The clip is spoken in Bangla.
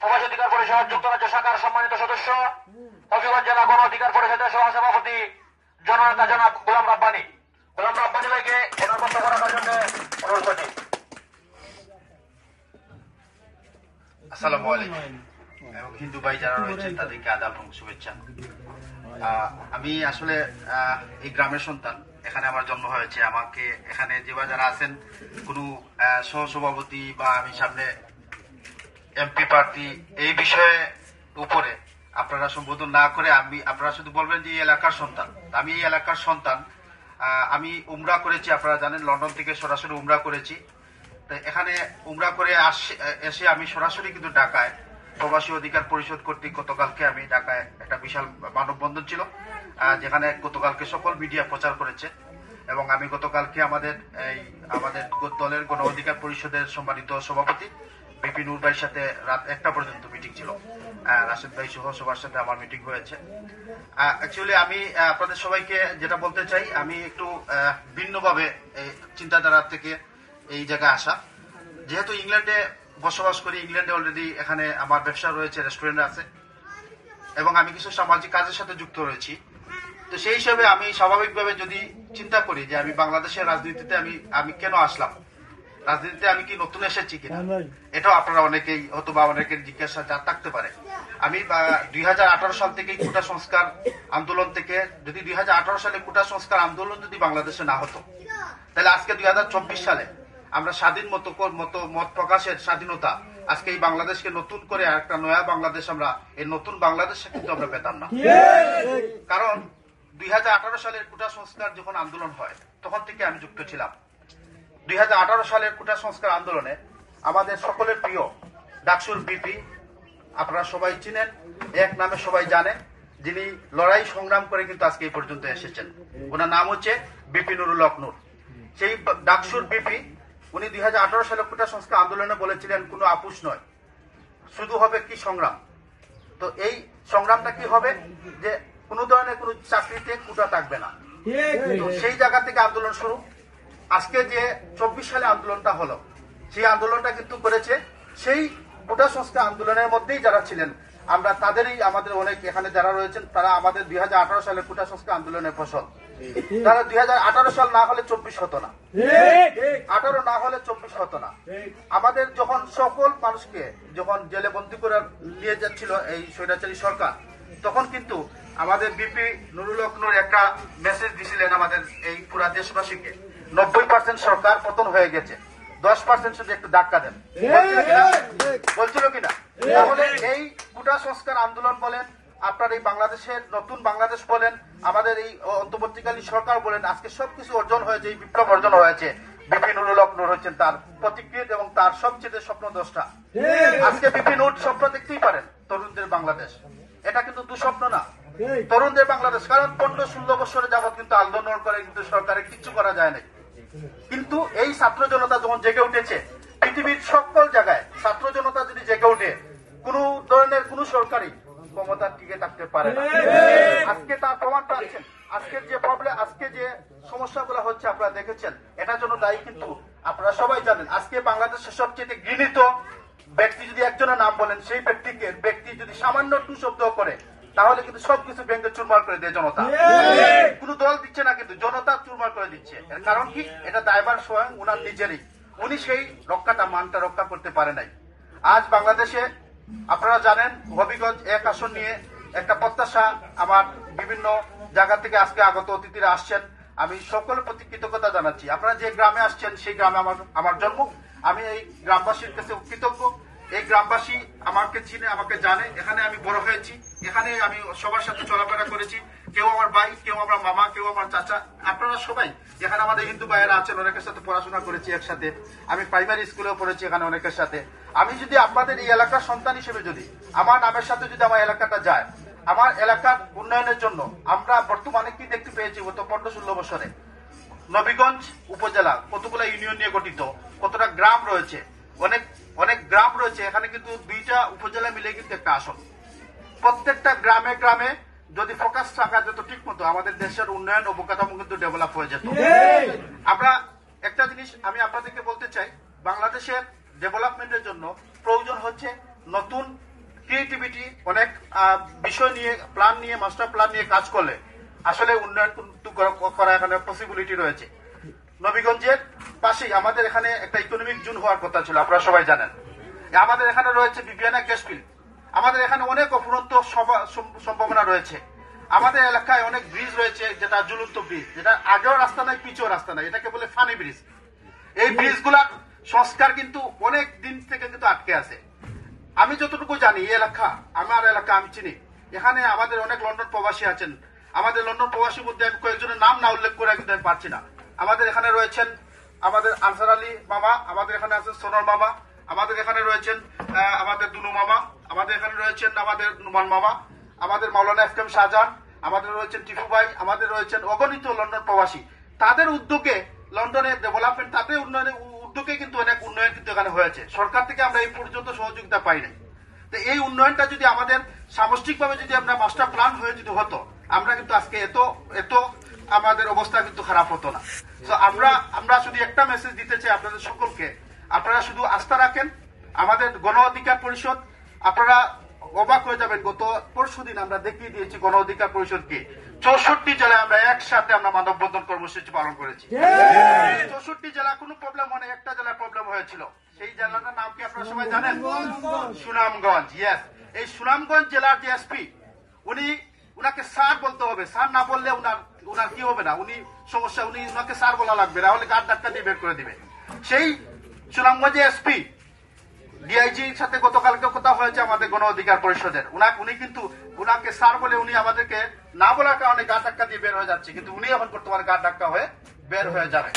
প্রবাসী অধিকার পরিষদ, যুক্তরাজ্য শাখার সম্মানিত সদস্য হবিগঞ্জ জেলা গণ অধিকার পরিষদের জননেতা জনাব গোলাম রাব্বানি। গোলাম রাব্বানি ভাইকে রাখার জন্য অনুরোধ করছি। এবং হিন্দু ভাই যারা রয়েছেন, তাদেরকে আদাব এবং শুভেচ্ছা। আমি আসলে এই গ্রামের সন্তান। এখানে আমার জন্ম হয়েছে। আমাকে এখানে যে যারা আছেন, কোনো সহসভাপতি বা আমি সামনে এমপি প্রার্থী এই বিষয়ে উপরে আপনারা সম্বোধন না করে আমি, আপনারা শুধু বলবেন যে এই এলাকার সন্তান। আমি এই এলাকার সন্তান আমি উমরা করেছি, আপনারা জানেন, লন্ডন থেকে সরাসরি উমরা করেছি। এখানে উমরা করে এসে আমি সরাসরি কিন্তু ঢাকায় প্রবাসী অধিকার পরিষদ কর্তৃক গতকালকে আমি ঢাকায় একটা বিশাল মানববন্ধন ছিল যেখানে গতকালকে সকল মিডিয়া প্রচার করেছে এবং আমি গতকালকে আমাদের এই, আমাদের দলের গণ অধিকার পরিষদের সম্মানিত সভাপতি বিপিন নুর ভাইয়ের সাথে রাত একটা পর্যন্ত মিটিং ছিল। রাশেদ ভাই সহ সবার সাথে আমার মিটিং হয়েছে। অ্যাকচুয়ালি আমি আপনাদের সবাইকে যেটা বলতে চাই, আমি একটু ভিন্নভাবে এই চিন্তাধারা থেকে এই জায়গায় আসা। যেহেতু ইংল্যান্ডে বসবাস করি, ইংল্যান্ডে অলরেডি এখানে আমার ব্যবসা রয়েছে রেস্টুরেন্ট আছে। এবং আমি কিছু সামাজিক কাজের সাথে যুক্ত রয়েছি। তো সেই হিসাবে আমি স্বাভাবিকভাবে যদি চিন্তা করি যে আমি বাংলাদেশের রাজনীতিতে আমি আমি কেন আসলাম রাজনীতিতে আমি কি নতুন এসেছি কিনা? এটাও আপনারা অনেকেই হয়তো বা অনেকের জিজ্ঞাসা যা থাকতে পারে। আমি দুই সাল থেকে কোটা সংস্কার আন্দোলন থেকে যদি দুই সালে কোটা সংস্কার আন্দোলন যদি বাংলাদেশে না হতো তাহলে আজকে দুই সালে আমরা স্বাধীন মতো মতো মত প্রকাশের স্বাধীনতা আজকে এই বাংলাদেশকে নতুন করে একটা নয়া বাংলাদেশ আমরা এই নতুন বাংলাদেশে কিন্তু আমরা পেতাম না। কারণ দুই হাজার আঠারো সালের কোটা সংস্কার যখন আন্দোলন হয় তখন থেকে আমি যুক্ত ছিলাম। দুই হাজার আঠারো সালের কোটা সংস্কার আন্দোলনে আমাদের সকলের প্রিয় ডাকসুর বিপি আপনারা সবাই চিনেন এক নামে সবাই জানে যিনি লড়াই সংগ্রাম করে কিন্তু আজকে এই পর্যন্ত এসেছেন। ওনার নাম হচ্ছে বিপি নুরুল হক সেই ডাকসুর বিপি উনি দুই সালে কোটা সংস্কার আন্দোলনে বলেছিলেন কোনো আপুষ নয় শুধু হবে কি সংগ্রাম। তো এই সংগ্রামটা কি হবে? যে কোনো ধরনের কোনো চাকরিতে কোটা থাকবে না। সেই জায়গা থেকে আন্দোলন শুরু। আজকে যে চব্বিশ সালে আন্দোলনটা হলো, সেই আন্দোলনটা কিন্তু করেছে। সেই কোটা সংস্কার আন্দোলনের মধ্যেই যারা ছিলেন, আমরা তাদেরই আমাদের অনেক এখানে যারা রয়েছেন, তারা আমাদের দুই হাজার আঠারো সালে কোটা সংস্কার আন্দোলনের ফসল। তারা দুই হাজার আঠারো সাল না হলে চব্বিশ হতো না। আঠারো না হলে চব্বিশ হতো না। আমাদের যখন সকল মানুষকে যখন জেলে বন্দি করে নিয়ে যাচ্ছিল এই স্বৈরাচারী সরকার, তখন কিন্তু আমাদের বিপি নুরুল একটা মেসেজ দিছিলেন আমাদের এই পুরা দেশবাসীকে। নব্বই পার্সেন্ট সরকার পতন হয়ে গেছে। দশ পার্সেন্ট শুধু একটু ধাক্কা দেন। বলছিল কিনা? তাহলে এই কোটা সংস্কার আন্দোলন বলেন, আপনার এই বাংলাদেশের নতুন বাংলাদেশ বলেন, আমাদের এই অন্তর্বর্তীকালীন সরকার বলেন, আজকে সবকিছু অর্জন হয়েছে বিপ্লব অর্জন হয়েছে। হচ্ছেন তার প্রতিকৃত এবং তার সবচেয়ে স্বপ্ন দশটা আজকে বিপিন উঠ স্বপ্ন দেখতেই পারেন তরুণদের বাংলাদেশ। এটা কিন্তু দুঃস্বপ্ন না। তরুণদের বাংলাদেশ, কারণ পনেরো ষোলো বছরে যাবত কিন্তু আন্দোলন করে কিন্তু সরকারে কিছু করা যায় না কিন্তু এই ছাত্র জনতা যখন জেগে উঠেছে, পৃথিবীর সকল জায়গায় ছাত্র জনতা যদি জেগে উঠে কোন ধরনের কোন সরকারি ক্ষমতা টিকে থাকতে পারে আজকে তার প্রমাণ পাচ্ছেন আজকের যে প্রবলেম আজকে যে সমস্যাগুলো হচ্ছে আপনারা দেখেছেন এটার জন্য দায়ী কিন্তু আপনারা সবাই জানেন, আজকে বাংলাদেশের সবচেয়ে ঘৃণিত ব্যক্তি যদি একজনের নাম বলেন, সেই ব্যক্তিকে, ব্যক্তি যদি সামান্য টু শব্দ করে তাহলে কিন্তু সবকিছু ব্যাংকে চুরমার করে দেয় জনতা। কোন দল দিচ্ছে না কিন্তু জনতা চুরমার করে দিচ্ছে। এর কারণ কি? এটা দায়বার স্বয়ং উনার নিজেরই। উনি সেই রক্ষাটা মানটা রক্ষা করতে পারে নাই। আজ বাংলাদেশে আপনারা জানেন হবিগঞ্জ এক আসন নিয়ে একটা প্রত্যাশা আমার বিভিন্ন জায়গা থেকে আজকে আগত অতিথিরা আসছেন। আমি সকলের প্রতি কৃতজ্ঞতা জানাচ্ছি। আপনারা যে গ্রামে আসছেন সেই গ্রামে আমার আমার জন্ম। আমি এই গ্রামবাসীর কাছে কৃতজ্ঞ। এই গ্রামবাসী আমাকে চিনে, আমাকে জানে। এখানে আমি বড় হয়েছি। এখানে আমি সবার সাথে চলাফেরা করেছি। কেউ আমার ভাই, কেউ আমার মামা, কেউ আমার চাচা। আপনারা সবাই, এখানে আমাদের হিন্দু ভাইয়েরা আছেন, অনেকের সাথে পড়াশোনা করেছি একসাথে। আমি প্রাইমারি স্কুলেও পড়েছি এখানে অনেকের সাথে। আমি যদি আপনাদের এই এলাকার সন্তান হিসেবে যদি, আমার নামের সাথে যদি আমার এলাকাটা যায়, আমার এলাকার উন্নয়নের জন্য আমরা বর্তমানে কি দেখতে পেয়েছি গত পনেরো ষোলো বছরে? নবীগঞ্জ উপজেলা কতগুলো ইউনিয়ন নিয়ে গঠিত, কতটা গ্রাম রয়েছে, অনেক অনেক গ্রাম রয়েছে এখানে কিন্তু দুইটা উপজেলা মিলে কিন্তু একটা আসন। প্রত্যেকটা গ্রামে গ্রামে যদি ফোকাস থাকা যেত ঠিক মতো আমাদের দেশের উন্নয়ন অবকাঠামো কিন্তু ডেভেলপ হয়ে যেত। আমরা একটা জিনিস আমি আপনাদেরকে বলতে চাই বাংলাদেশের ডেভেলপমেন্টের জন্য প্রয়োজন হচ্ছে নতুন ক্রিয়েটিভিটি অনেক বিষয় নিয়ে প্ল্যান নিয়ে মাস্টার প্ল্যান নিয়ে কাজ করলে আসলে উন্নয়ন করা এখানে পসিবিলিটি রয়েছে। নবীগঞ্জের পাশেই আমাদের এখানে একটা ইকোনমিক জোন হওয়ার কথা ছিল, আপনারা সবাই জানেন। আমাদের এখানে রয়েছে বিবিয়ানা গ্যাস ফিল্ড আমাদের এখানে অনেক অফুরন্ত সম্ভাবনা রয়েছে। আমাদের এলাকায় অনেক ব্রিজ রয়েছে, যেটা ঝুলন্ত ব্রিজ যেটা আগেও রাস্তা নাই, পিছেও রাস্তা নাই। এটাকে বলে ফানি ব্রিজ এই ব্রিজগুলার সংস্কার কিন্তু অনেক দিন থেকে কিন্তু আটকে আছে। আমি যতটুকু জানি, এই এলাকা, আমার এলাকা আমি চিনি। এখানে আমাদের অনেক লন্ডন প্রবাসী আছেন। আমাদের লন্ডন প্রবাসীর মধ্যে আমি কয়েকজনের নাম না উল্লেখ করে কিন্তু আমি পারছি না। আমাদের এখানে রয়েছেন আমাদের আনসার আলী মামা, আমাদের এখানে আছেন সোনার মামা, আমাদের এখানে রয়েছেন আমাদের দুনু মামা, আমাদের এখানে রয়েছেন আমাদের নুমান মামা, আমাদের মাওলানা এফ কেম শাহজাহান, আমাদের রয়েছেন টিফু ভাই, আমাদের রয়েছেন অগণিত লন্ডন প্রবাসী। তাদের উদ্যোগে লন্ডনের ডেভেলপমেন্ট তাদের উন্নয়নের উদ্যোগে কিন্তু অনেক উন্নয়ন কিন্তু এখানে হয়েছে। সরকার থেকে আমরা এই পর্যন্ত সহযোগিতা পাই নাই। তো এই উন্নয়নটা যদি আমাদের সামষ্টিকভাবে যদি আমরা মাস্টার প্ল্যান হয়ে যদি হতো, আমরা কিন্তু আজকে এত এত আমাদের অবস্থা কিন্তু খারাপ হতো না। তো আমরা আমরা শুধু একটা মেসেজ দিতে চাই আপনাদের সকলকে। আপনারা শুধু আস্থা রাখেন। আমাদের গণ অধিকার পরিষদ আপনারা অবাক হয়ে যাবেন গত পরশু দিন আমরা দেখিয়ে দিয়েছি গণ অধিকার পরিষদকে চৌষট্টি জেলায় আমরা একসাথে আমরা মানববন্ধন কর্মসূচি পালন করেছি। চৌষট্টি জেলা কোনো প্রবলেম হয় না, একটা জেলায় প্রবলেম হয়েছিল। সেই জেলাটার নাম কি আপনারা সবাই জানেন? সুনামগঞ্জ। ইয়েস এই সুনামগঞ্জ জেলার যে এসপি উনি উনাকে স্যার বলতে হবে। স্যার না বললে উনার উনার কি হবে না? উনি সমস্যা, উনি উনাকে স্যার বলা লাগবে না। হলে গার ধাক্কা দিয়ে বের করে দিবে। সেই সুনামগঞ্জে এসপি ডিআইজির সাথে গতকালকে কথা হয়েছে আমাদের গণ অধিকার পরিষদের। উনা উনি কিন্তু উনাকে স্যার বলে উনি আমাদেরকে না বলার কারণে গা ধাক্কা দিয়ে বের হয়ে যাচ্ছে। কিন্তু উনি এখন বর্তমানে গা ধাক্কা হয়ে বের হয়ে যাবে